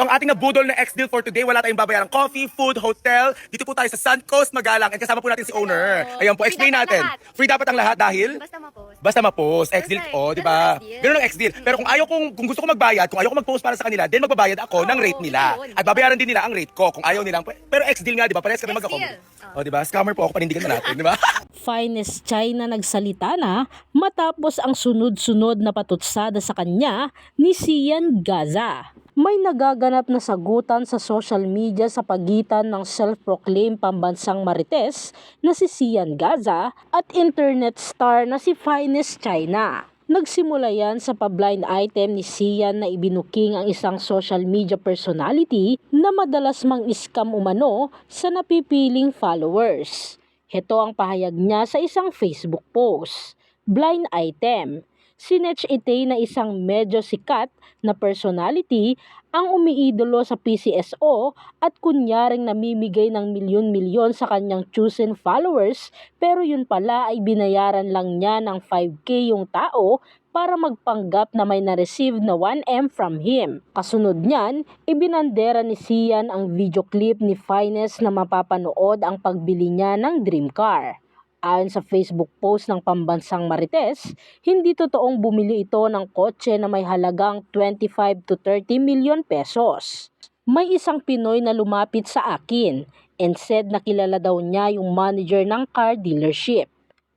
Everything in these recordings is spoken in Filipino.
So ang ating nabudol na ex-deal for today, wala tayong babayarang coffee, food, hotel. Dito po tayo sa Suncoast, Magalang. And kasama po natin si owner. Ayan po, explain natin. Free dapat ang lahat dahil Basta ma-post. basta ma-post. Ex-deal, oh, right. di ba? Ganun ang ex-deal. Pero kung ayaw kong, kung gusto ko magbayad, kung ayaw ko mag-post para sa kanila, then magbabayad ako ng rate nila. At babayaran din nila ang rate ko kung ayaw nilang. Pero ex-deal nga, di ba? Parehas kami mag Ex-deal. Oh, di ba? Scammer po ako, panindigan na natin, di ba? Finest China nagsalita na matapos ang sunod-sunod na patutsada sa kanya ni Sian Gaza. May nagaganap na sagutan sa social media sa pagitan ng self-proclaimed pambansang marites na si Sian Gaza at internet star na si Finest China. Nagsimula yan sa pa-blind item ni Sian na ibinuking ang isang social media personality na madalas mang-scam umano sa napipiling followers. Heto ang pahayag niya sa isang Facebook post. Blind item. Sinetch ite na isang medyo sikat na personality ang umiidolo sa PCSO at kunyaring namimigay ng milyon-milyon sa kanyang chosen followers pero yun pala ay binayaran lang niya ng 5k yung tao para magpanggap na may na-receive na 1M from him. Kasunod niyan, ibinandera ni Sian ang video clip ni Finest na mapapanood ang pagbili niya ng dream car. Ayon sa Facebook post ng pambansang Marites, hindi totoong bumili ito ng kotse na may halagang 25 to 30 milyon pesos. May isang Pinoy na lumapit sa akin and said na kilala daw niya yung manager ng car dealership.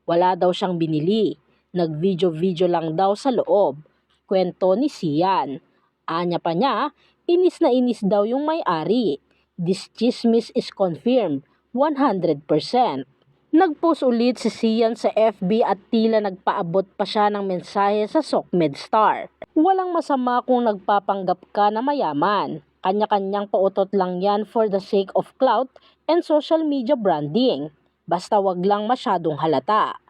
Wala daw siyang binili. Nag-video-video lang daw sa loob. Kwento ni Sian. Anya pa niya, inis na inis daw yung may-ari. This chismis is confirmed 100%. Nagpost ulit si Sian sa FB at tila nagpaabot pa siya ng mensahe sa Sokmed Star. Walang masama kung nagpapanggap ka na mayaman. Kanya-kanyang pautot lang yan for the sake of clout and social media branding. Basta wag lang masyadong halata.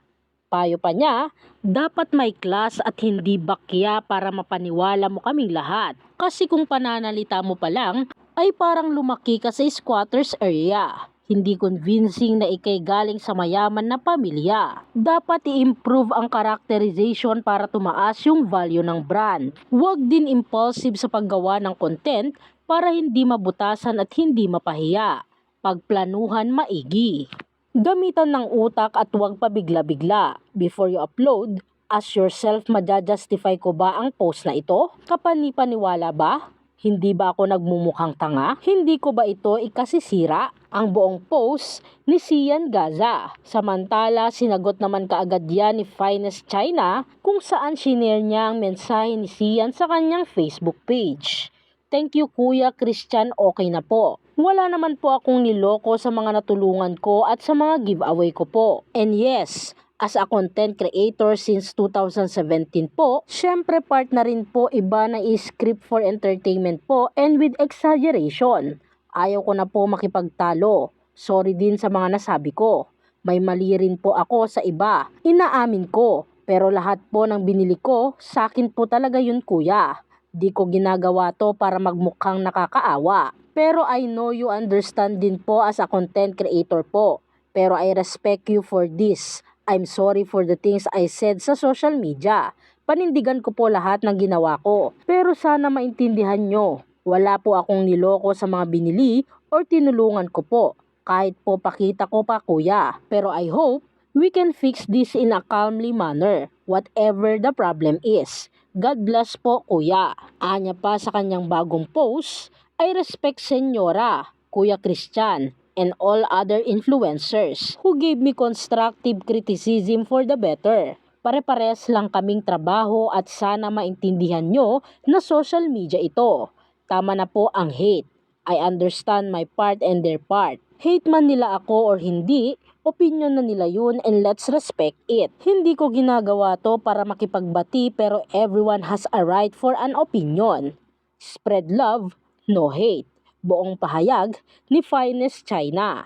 Payo pa niya, dapat may class at hindi bakya para mapaniwala mo kaming lahat. Kasi kung pananalita mo pa lang, ay parang lumaki ka sa squatters area. Hindi convincing na ikay galing sa mayaman na pamilya. Dapat i-improve ang characterization para tumaas yung value ng brand. Huwag din impulsive sa paggawa ng content para hindi mabutasan at hindi mapahiya. Pagplanuhan maigi. Gamitan ng utak at huwag pabigla-bigla. Before you upload, ask yourself majajustify ko ba ang post na ito? Kapani-paniwala ba? Hindi ba ako nagmumukhang tanga? Hindi ko ba ito ikasisira? Ang buong post ni Sian Gaza. Samantala, sinagot naman kaagad yan ni Finest China kung saan shinare niya ang mensahe ni Sian sa kanyang Facebook page. Thank you Kuya Christian, okay na po. Wala naman po akong niloko sa mga natulungan ko at sa mga giveaway ko po. And yes, as a content creator since 2017 po, syempre part na rin po iba na script for entertainment po and with exaggeration. Ayaw ko na po makipagtalo. Sorry din sa mga nasabi ko. May mali rin po ako sa iba. Inaamin ko. Pero lahat po ng binili ko, sa akin po talaga yun kuya. Di ko ginagawa to para magmukhang nakakaawa. Pero I know you understand din po as a content creator po. Pero I respect you for this. I'm sorry for the things I said sa social media. Panindigan ko po lahat ng ginawa ko. Pero sana maintindihan nyo, wala po akong niloko sa mga binili or tinulungan ko po. Kahit po pakita ko pa kuya. Pero I hope we can fix this in a calmly manner, whatever the problem is. God bless po kuya. Anya pa sa kanyang bagong post, I respect senyora, Kuya Christian, and all other influencers who gave me constructive criticism for the better. Pare-pares lang kaming trabaho at sana maintindihan nyo na social media ito. Tama na po ang hate. I understand my part and their part. Hate man nila ako or hindi, opinion na nila yun and let's respect it. Hindi ko ginagawa to para makipagbati pero everyone has a right for an opinion. Spread love, no hate. Buong pahayag ni Finest China.